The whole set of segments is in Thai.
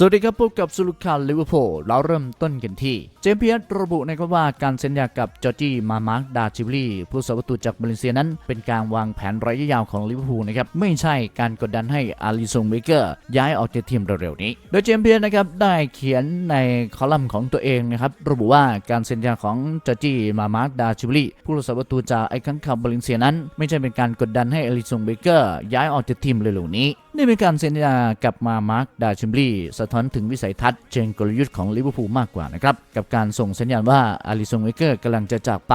สวัสดีครับพบกับสุลุคาลิเวอร์พูลเราเริ่มต้นกันที่ เจมส์เพียสระบุนะครับว่าการเซ็นญากับจอร์จี้มามาร์กดาชิบลีผู้สาประตูจากบาเลเซียนั้น เป็นการวางแผนระยะยาวของลิเวอร์พูลนะครับไม่ใช่การกดดันให้อาริซงเบเกอร์ย้ายออกจากทีมเร็วๆนี้ โดยเจมส์เพียสนะครับได้เขียนในคอลัมน์ของตัวเองนะครับระบุว่าการเซ็นญาของจอร์จี้มามาร์กดาชิบลีผู้รักษาประตูจากไอคันคาบาเลเซียนั้น ไม่ใช่เป็นการกดดันให้อาริซงเบเกอร์ย้ายออกจากทีมเร็วๆนี้ นี่เป็นการเซ็นญากับมามาร์กดาชิบลีสะท้อนถึงวิสัยทัศน์เชิงกลยุทธ์ของลิเวอร์พูลมากกว่านะครับ กับการส่งสัญญาณว่าอาริซงเวเกอร์กำลังจะจากไป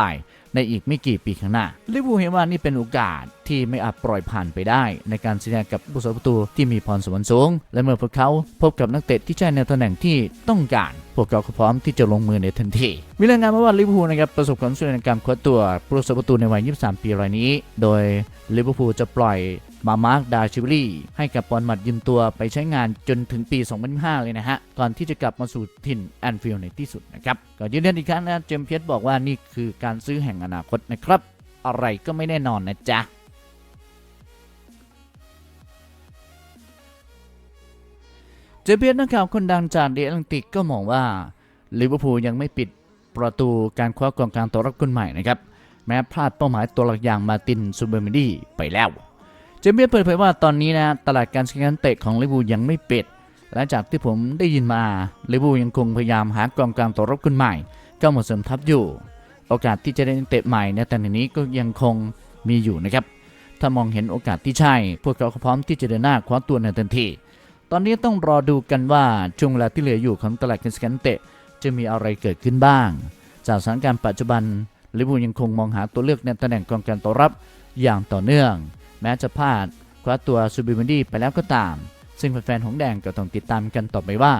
ในอีกไม่กี่ปีข้างหน้าลิเวอร์พูลเห็นว่านี่เป็นโอกาสที่ไม่อาจปล่อยผ่านไปได้ ในการสัญญากับผู้สาประตูที่มีพรสวรรค์สูง และเมื่อพวกเขาพบกับนักเตะที่ใช่ในตำแหน่งที่ต้องการ พวกเขาพร้อมที่จะลงมือในทันที มีรายงานมาว่าลิเวอร์พูลนะครับประสบความสำเร็จในการคว้าตัวผู้รักษาประตูในวัย 23 ปีรายนี้ โดยลิเวอร์พูลจะปล่อย มามาร์กดาชิวลี่ให้กับบอลหมัดยืมตัวไปใช้งานจนถึงปี 2025เลยนะฮะ ก่อนที่จะกลับมาสู่ถิ่นแอนฟิลด์ในที่สุดนะครับ ก็ยืนยันอีกครั้งนะเจมส์เพียสบอกว่านี่คือการซื้อแห่งอนาคตนะครับ อะไรก็ไม่แน่นอนนะจ๊ะเจมส์เพียสนักข่าวคนดังจากเดลังติกก็มองว่าลิเวอร์พูลยังไม่ปิดประตูการคว้ากองกลางตัวรับคนใหม่นะครับ แม้พลาดเป้าหมายตัวหลักอย่างมาตินซูเบอร์มิดีไปแล้ว เจมเบียร์เปิดเผยว่าตอนนี้นะตลาดการซื้อนักเตะของลิเวอร์พูยังไม่ปิดและจากที่ผมได้ยินมาลิเวอร์พูยังคงพยายามหากองกลางตัวรับคนใหม่เข้ามาเสริมทัพอยู่ โอกาสที่จะได้เตะใหม่ในแต่นี้ก็ยังคงมีอยู่นะครับถ้ามองเห็นโอกาสที่ใช่ พวกเขาก็พร้อมที่จะเดินหน้าคว้าตัวในทันที ตอนนี้ต้องรอดูกันว่าช่วงเวลาที่เหลืออยู่ของตลาดการซื้อนักเตะจะมีอะไรเกิดขึ้นบ้าง จากสถานการณ์ปัจจุบันลิเวอร์พูยังคงมองหาตัวเลือกในตำแหน่งกองกลางตัวรับอย่างต่อเนื่อง แม้จะพลาดคว้าตัวซูบิมันดี้ไปแล้วก็ตาม ซึ่งแฟนๆของแดงก็ต้องติดตามกันต่อไปว่า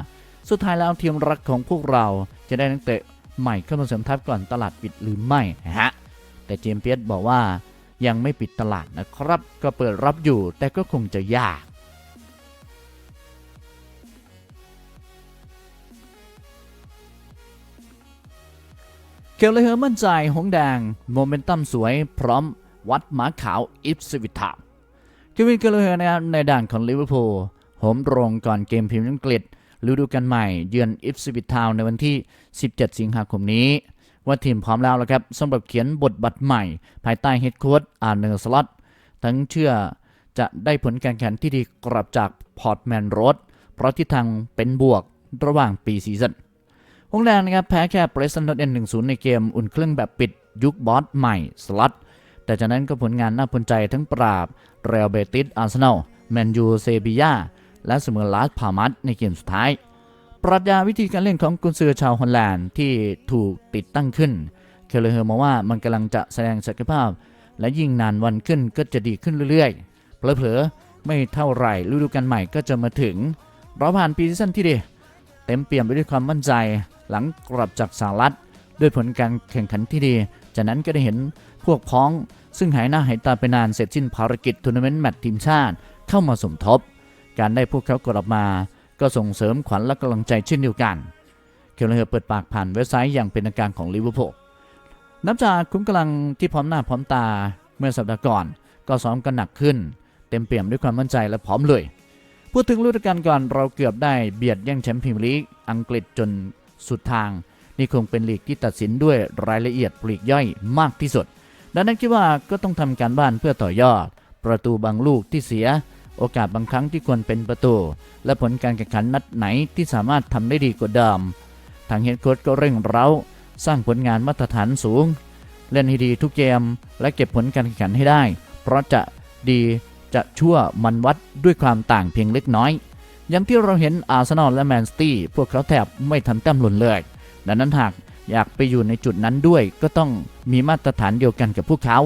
สุดท้ายแล้วทีมรักของพวกเราจะได้นักเตะใหม่เข้ามาเสริมทัพก่อนตลาดปิดหรือไม่นะฮะแต่เจมเปียสบอกว่ายังไม่ปิดตลาดนะครับ ก็เปิดรับอยู่แต่ก็คงจะยากเกลเลเฮอร์มั่นใจหงแดง โมเมนตัมสวยพร้อม วัดหมาขาวอิฟสวิทาเควินเกลเฮอร์นะครับในด่านของลิเวอร์พูลโหมโรงก่อนเกมพรีเมียร์อังกฤษฤดูกาลใหม่เยือนอิฟสวิททาวในวันที่ 17 สิงหาคมนี้ ว่าทีมพร้อมแล้วแล้วครับสำหรับเขียนบทบัตรใหม่ ภายใต้เฮดโค้ชอาร์เนอร์สล็อตทั้งเชื่อจะได้ผลการแข่งที่ดีกลับจากพอร์ตแมนโรดเพราะทิศทางเป็นบวกระหว่างปีซีซั่นฮงแดงนะครับแพ้แค่เปรสตันดอทเอ็นหนึ่งศูนย์ในเกมอุ่นเครื่องแบบปิดยุคบอสใหม่สล็อต แต่จากนั้นก็ผลงานน่าพนใจทั้งปราบเรอัลเบติสอาร์เซนอลแมนยูเซบียาและเสมอลาสพามัสในเกมสุดท้าย ปรัชญาวิธีการเล่นของกุนซือชาวฮอลแลนด์ที่ถูกติดตั้งขึ้น เคลเลเฮอร์มองว่ามันกำลังจะแสดงศักยภาพ และยิ่งนานวันขึ้นก็จะดีขึ้นเรื่อยๆ เผลอๆ ไม่เท่าไหร่ฤดูกาลใหม่ก็จะมาถึงเราผ่านปีซีซั่นที่ดีเต็มเปี่ยมไปด้วยความมั่นใจหลังกลับจากสหรัฐด้วยผลการแข่งขันที่ดี จากนั้นก็ได้เห็นพวกพ้อง ซึ่งหายหน้าหายตาไปนานเสร็จสิ้นภารกิจทัวร์นาเมนต์แมตช์ทีมชาติเข้ามาสมทบ การได้พวกเขากลับมา ก็ส่งเสริมขวัญและกำลังใจเช่นเดียวกัน เคลเลอร์เปิดปากผ่านเว็บไซต์อย่างเป็นทางการของลิเวอร์พูลนับจากคุ้มกำลังที่พร้อมหน้าพร้อมตาเมื่อสัปดาห์ก่อน ก็ซ้อมกันหนักขึ้น เต็มเปี่ยมด้วยความมั่นใจและพร้อมเลยพูดถึงฤดูกาลก่อนเราเกือบได้เบียดแย่งแชมป์พรีเมียร์ลีกอังกฤษจนสุดทาง นี่คงเป็นลีกที่ตัดสินด้วยรายละเอียดปลีกย่อยมากที่สุด ดังนั้นคิดว่าก็ต้องทำการบ้านเพื่อต่อยอด ประตูบางลูกที่เสีย โอกาสบางครั้งที่ควรเป็นประตู และผลการแข่งขันนัดไหนที่สามารถทำได้ดีกว่าเดิมทางเฮดโค้ชก็เร่งเร้า สร้างผลงานมาตรฐานสูง เล่นให้ดีทุกเกมและเก็บผลการแข่งขันให้ได้ เพราะจะดีจะชั่วมันวัดด้วยความต่างเพียงเล็กน้อย อย่างที่เราเห็นอาร์เซนอลและแมนซิตี้พวกเขาแทบไม่ทำแต้มหล่นเลย ดังนั้นหากอยากไปอยู่ในจุดนั้นด้วยก็ต้องมีมาตรฐานเดียวกันกับพวกเขา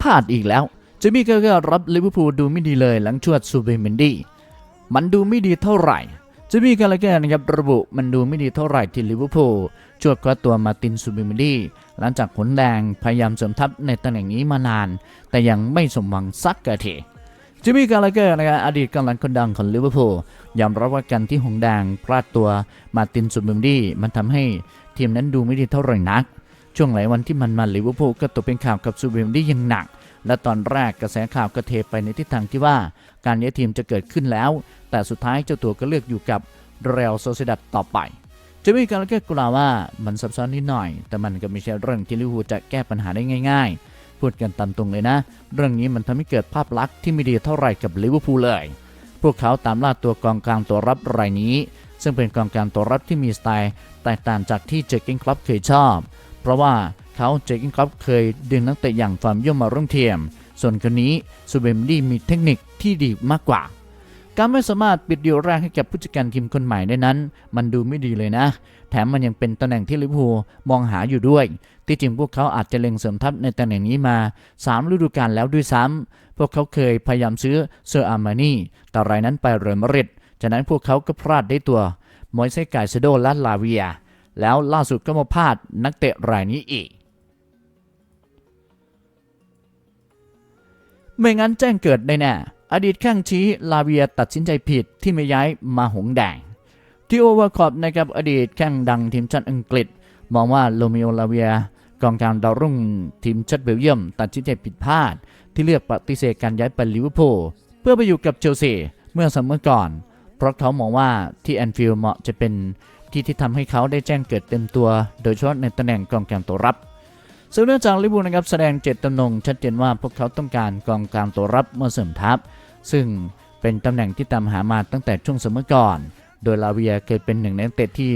พลาดอีกแล้วเจมี่เกอร์ก็รับลิเวอร์พูลดูไม่ดีเลยหลังชวดซูเบเมนดี้มันดูไม่ดีเท่าไหร่เจมี่กาลาเกอร์นะครับระบุมันดูไม่ดีเท่าไหร่ที่ลิเวอร์พูลชวดคว้าตัวมาตินซูบเมนดีหลังจากผลแดงพยายามเสริมทัพในตำแหน่งนี้มานาน แต่ยังไม่สมหวังสักกะที จิมมี่กาลาเกอร์นะครับอดีตกำลังคนดังของลิเวอร์พูลยอมรับว่าการที่หงแดงพลาดตัวมาตินซูเบเมดี้มันทำให้ทีมนั้นดูไม่ดีเท่าไหร่นัก ช่วงหลายวันที่มันมาลิเวอร์พูลก็ตกเป็นข่าวกับซูบเมดี้อย่างหนัก และตอนแรกกระแสข่าวก็เทไปในทิศทางที่ว่า การย้ายทีมจะเกิดขึ้นแล้ว แต่สุดท้ายเจ้าตัวก็เลือกอยู่กับเรอัลโซเซดัดต่อไปจะมีการแก้กล่าวว่ามันซับซ้อนนิดหน่อย แต่มันก็ไม่ใช่เรื่องที่ลิเวอร์พูลจะแก้ปัญหาได้ง่าย ๆ พูดกันตามตรงเลยนะ เรื่องนี้มันทำให้เกิดภาพลักษณ์ที่ไม่ดีเท่าไหร่กับลิเวอร์พูลเลย พวกเขาตามล่าตัวกองกลางตัวรับรายนี้ ซึ่งเป็นกองกลางตัวรับที่มีสไตล์แตกต่างจากที่เจอร์เกนคลับเคยชอบ เพราะว่าเขาเจอร์เกนคลับเคยดึงนักเตะอย่างฟาร์มย่อมมาร่วมทียม ส่วนคนนี้ซูเบมดี้มีเทคนิคที่ดีมากกว่าการไม่สามารถปิดเดีลแรกให้กับผู้จัดการทีมคนใหม่ได้นั้น มันดูไม่ดีเลยนะ แถมมันยังเป็นตำแหน่งที่ลิเวอร์พูลมองหาอยู่ด้วย ที่จริงพวกเขาอาจจะเล็งเสริมทัพในตำแหน่งนี้มา 3 ฤดูกาลแล้วด้วยซ้ำพวกเขาเคยพยายามซื้อเซอร์อาร์มานีแต่รายนั้นไปเรอัลมาดริดจากนั้นพวกเขาก็พลาดได้ตัวมอยเซกายเซโดและลาเวีย แล้วล่าสุดก็มาพลาดนักเตะรายนี้อีก ไม่งั้นแจ้งเกิดได้แน่อดีตข้างชี้ลาเวียตัดสินใจผิดที่ไม่ย้ายมาหงแดง ที่โอเวอร์คอปนะครับอดีตแข้งดังทีมชาติอังกฤษ มองว่าโรมิโอลาเวียกองกลางดาวรุ่งทีมชาติเบลเยียม ตัดสินใจผิดพลาด ที่เลือกปฏิเสธการย้ายไปลิเวอร์พูลเพื่อไปอยู่กับเชลซีเมื่อซัมเมอร์ก่อน เพราะเขามองว่าที่แอนฟิลด์เหมาะจะเป็นที่ที่ทำให้เขาได้แจ้งเกิดเต็มตัว โดยเฉพาะในตำแหน่งกองกลางตัวรับซึ่งเนื่องจากลิเวอร์พูลนะครับแสดงเจตจำนงชัดเจนว่าพวกเขาต้องการกองกลางตัวรับมาเสริมทัพ ซึ่งเป็นตำแหน่งที่ตามหามาตั้งแต่ช่วงซัมเมอร์ก่อน โดยลาเวียเคยเป็นหนึ่งในนักเตะที่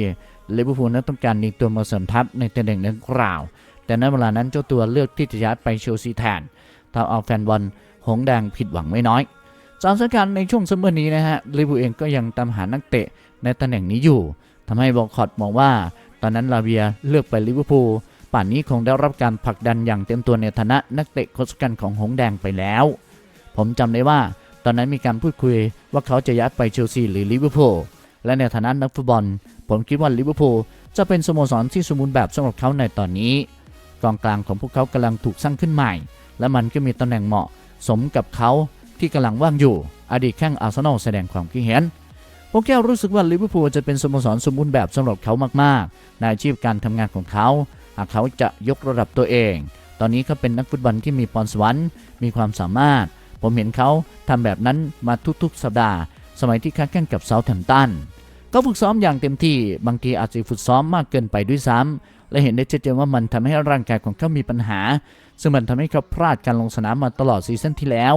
ลิเวอร์พูลนั้นต้องการยิงตัวมาเสริมทัพในตำแหน่งดังกล่าว แต่ในเวลานั้นเจ้าตัวเลือกที่จะย้ายไปเชลซีแทนทำเอาแฟนบอลหงแดงผิดหวังไม่น้อยสถานการณ์ในช่วงซัมเมอร์นี้นะฮะลิเวอร์พูลเองก็ยังตามหานักเตะในตำแหน่งนี้อยู่ทำให้บอลคอตมองว่า ตอนนั้นลาเวียเลือกไปลิเวอร์พูลป่านนี้คงได้รับการผลักดันอย่างเต็มตัวในฐานะนักเตะโคชกันของหงแดงไปแล้ว ผมจำได้ว่า ตอนนั้นมีการพูดคุยว่าเขาจะย้ายไปเชลซีหรือลิเวอร์พูล และในฐานะนักฟุตบอล ผมคิดว่าลิเวอร์พูลจะเป็นสโมสรที่สมบูรณ์แบบสำหรับเขาในตอนนี้กองกลางของพวกเขากำลังถูกสร้างขึ้นใหม่ และมันก็มีตำแหน่งเหมาะสมกับเขาที่กำลังว่างอยู่ อดีตแข้งอาร์เซนอลแสดงความคิดเห็นพวกแก้วรู้สึกว่าลิเวอร์พูลจะเป็นสโมสรสมบูรณ์แบบสำหรับเขามากๆ ในอาชีพการทำงานของเขาหากเขาจะยกระดับตัวเอง ตอนนี้เขาเป็นนักฟุตบอลที่มีพรสวรรค์ มีความสามารถ ผมเห็นเขาทำแบบนั้นมาทุกๆ สัปดาห์ สมัยที่ค้าแข่งกับเซาท์แฮมป์ตัน เขาฝึกซ้อมอย่างเต็มที่ บางทีอาจจะฝึกซ้อมมากเกินไปด้วยซ้ำและเห็นได้ชัดเจนว่ามันทำให้ร่างกายของเขามีปัญหา ซึ่งมันทำให้เขาพลาดการลงสนามมาตลอดซีซั่นที่แล้ว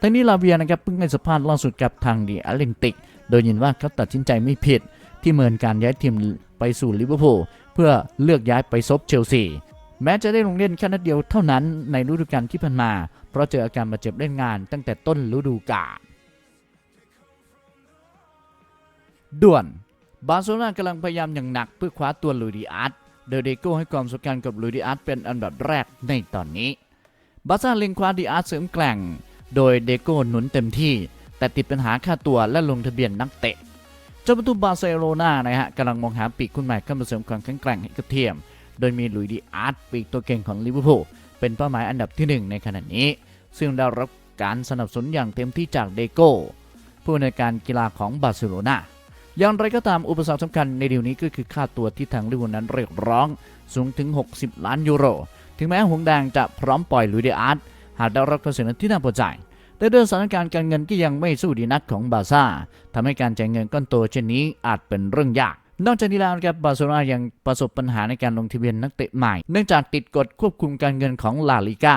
ทั้งนี้ลาเวียนะครับเพิ่งให้สัมภาษณ์ล่าสุดกับทางดีอาเลนติก โดยยืนว่าเขาตัดสินใจไม่ผิด ที่เมินการย้ายทีมไปสู่ลิเวอร์พูลเพื่อเลือกย้ายไปซบเชลซีแม้จะได้ลงเล่นแค่นัดเดียวเท่านั้นในฤดูกาลที่ผ่านมา เพราะเจออาการบาดเจ็บเล่นงานตั้งแต่ต้นฤดูกาล ด่วน บาร์เซโลนากำลังพยายามอย่างหนักเพื่อคว้าตัวลุยดิอาร์ตโดยเดโก้ให้ความสำคัญกับลุยดิอาร์ตเป็นอันดับแรกในตอนนี้ บาร์ซ่าเล็งคว้าดิอาร์ตเสริมแกล่ง โดยเดโก้หนุนเต็มที่ แต่ติดปัญหาค่าตัวและลงทะเบียนนักเตะ เจ้าประตูบาร์เซโลนานะฮะกำลังมองหาปีกคุณใหม่เข้ามาเสริมความแข็งแกร่งให้กับทีมโดยมีลุยดิอาร์ตปีกตัวเก่งของลิเวอร์พูลเป็นเป้าหมายอันดับที่หนึ่งในขณะนี้ ซึ่งได้รับการสนับสนุนอย่างเต็มที่จากเดโก้ผู้ในการกีฬาของบาร์เซโลนา อย่างไรก็ตามอุปสรรคสำคัญในดีลนี้ก็คือค่าตัวที่ทางลิเวอร์พูลนั้นเรียกร้องสูงถึง 60 ล้านยูโร ถึงแม้หงแดงจะพร้อมปล่อยลุยเดอาร์ตหากได้รับการสนับสนุนที่น่าพอใจแต่ด้วยสถานการณ์การเงินที่ยังไม่สู้ดีนักของบาซ่าทำให้การจ่ายเงินก้อนโตเช่นนี้อาจเป็นเรื่องยาก นอกจากนี้แล้วครับบาร์เซโลนายังประสบปัญหาในการลงทะเบียนนักเตะใหม่ เนื่องจากติดกฎควบคุมการเงินของลาลิก้า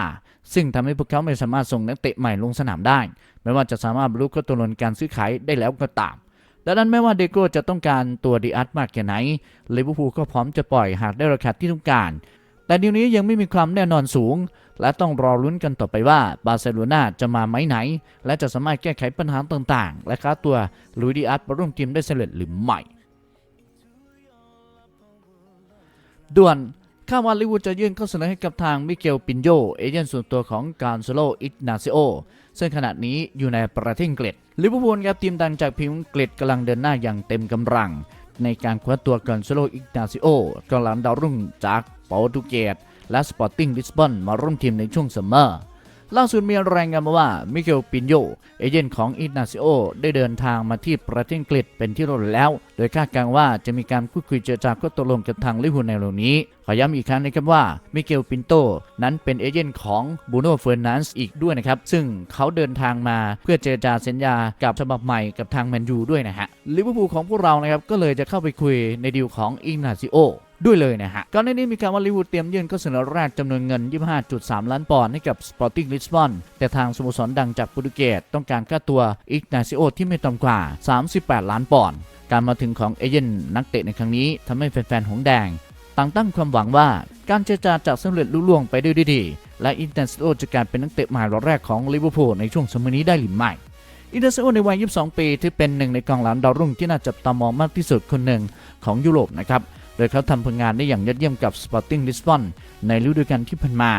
ซึ่งทำให้พวกเขาไม่สามารถส่งนักเตะใหม่ลงสนามได้ ไม่ว่าจะสามารถบรรลุข้อตกลงการซื้อขายได้แล้วก็ตาม ดังนั้นไม่ว่าเดโก้จะต้องการตัวดีอาร์ตมากแค่ไหนลิเวอร์พูลก็พร้อมจะปล่อยหากได้ราคาที่ต้องการ แต่ดีลนี้ยังไม่มีความแน่นอนสูง และต้องรอลุ้นกันต่อไปว่าบาร์เซโลนาจะมาไหมไหน และจะสามารถแก้ไขปัญหาต่างๆ และค้าตัวลุยดิอาร์ตมาร่วมทีมได้สำเร็จหรือไม่ ด่วน ข้าวว่าลิเวอร์พูจะยื่นข้อเสนอให้กับทางมิเกลปินโยเอเจนต์ส่วนตัวของการโซโลอิกนาซิโอซึ่งขณะนี้อยู่ในประเทศอังกฤษลิเวอร์พูลครับทีมดังจากพิมพ์อังกฤษกำลังเดินหน้าอย่างเต็มกำลัง ในการคว้าตัวกันโซโลอิกนาซิโอกำลังดาวรุ่งจากโปรตุเกสและสปอร์ติ้งลิสบอนมาร่วมทีมในช่วงซัมเมอร์ ล่าสุดมีรายงานมาว่ามิเกลปินโยเอเจนต์ของอินาซิโอได้เดินทางมาที่ประเทศอังกฤษเป็นที่รียบร้แล้ว โดยคาดการณ์ว่าจะมีการพูดคุยเจรจาก็ตกลงกับทางลิเวอร์พูลในเร็วนี้ ขอย้ำอีกครั้งนะครับว่ามิเกลปินโตนั้นเป็นเอเจนต์ของบูโน่เฟอร์นันส์อีกด้วยนะครับ ซึ่งเขาเดินทางมาเพื่อเจรจาสัญญากับฉบับใหม่กับทางแมนยูด้วยนะฮะลิเวอร์พูลของพวกเรานะครับก็เลยจะเข้าไปคุยในดีลของอินาซิโอ ด้วยเลยนะฮะก่อนหน้านี้มีการว่าลิเวอร์พูลเตรียมยื่นข้อเสนอแรกจำนวนเงิน 25.3 ล้านปอนด์ให้กับ Sporting Lisbon แต่ทางสโมสรดังจากโปรตุเกสต้องการค่าตัวอิกนาซิโอที่ไม่ต่ำกว่า 38 ล้านปอนด์การมาถึงของเอเจนต์นักเตะในครั้งนี้ทำให้แฟนๆหงแดงต่างตั้งความหวังว่าการเจรจาจะสำเร็จลุล่วงไปด้วยดี และอิกนาซิโอจะกลายเป็นนักเตะใหม่รายแรกของลิเวอร์พูลในช่วงสมัยนี้ได้หรือไม่อินเตอร์เซโอในวัย 22 ปีที่เป็นหนึ่งในกองหลังดาวรุ่งที่น่าจับตามองมากที่สุดคนหนึ่งของยุโรปนะครับ โดยเขาทำผลงานได้อย่างยอดเยี่ยมกับ Sporting Lisbon ในฤดูกาลที่ผ่านมา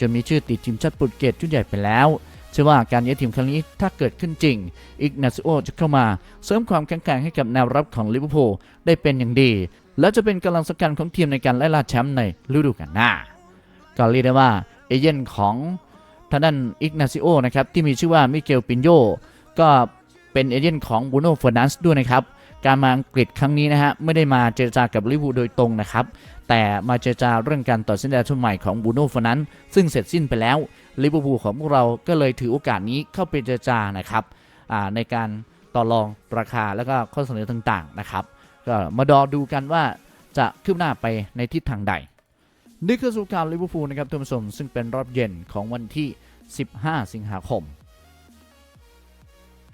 จนมีชื่อติดทีมชาติโปรตุเกสชุดใหญ่ไปแล้วเชื่อว่าการย้ายทีมครั้งนี้ถ้าเกิดขึ้นจริง อิกนาซิโอจะเข้ามาเสริมความแข็งแกร่งให้กับแนวรับของลิเวอร์พูลได้เป็นอย่างดี และจะเป็นกำลังสำคัญของทีมในการไล่ล่าแชมป์ในฤดูกาลหน้าก็เรียกได้ว่าเอเย่นของทางด้านอิกนาซิโอนะครับที่มีชื่อว่ามิเกลปินโยก็เป็นเอเย่นของบูโน่เฟอร์นันส์ด้วยนะครับ การมาอังกฤษครั้งนี้นะฮะไม่ได้มาเจรจากับลิเวอร์พูลโดยตรงนะครับ แต่มาเจรจาเรื่องการต่อสัญญาชุดใหม่ของบูโน่ฟนันซึ่งเสร็จสิ้นไปแล้วลิเวอร์พูลของพวกเราก็เลยถือโอกาสนี้เข้าไปเจรจานะครับในการต่อรองราคาแล้วก็ข้อเสนอต่างๆนะครับก็มาดอดูกันว่าจะคืบหน้าไปในทิศทางใดนี่คือสุการลิเวอร์พูลนะครับท่านผู้ชมซึ่งเป็นรอบเย็นของวันที่ 15 สิงหาคม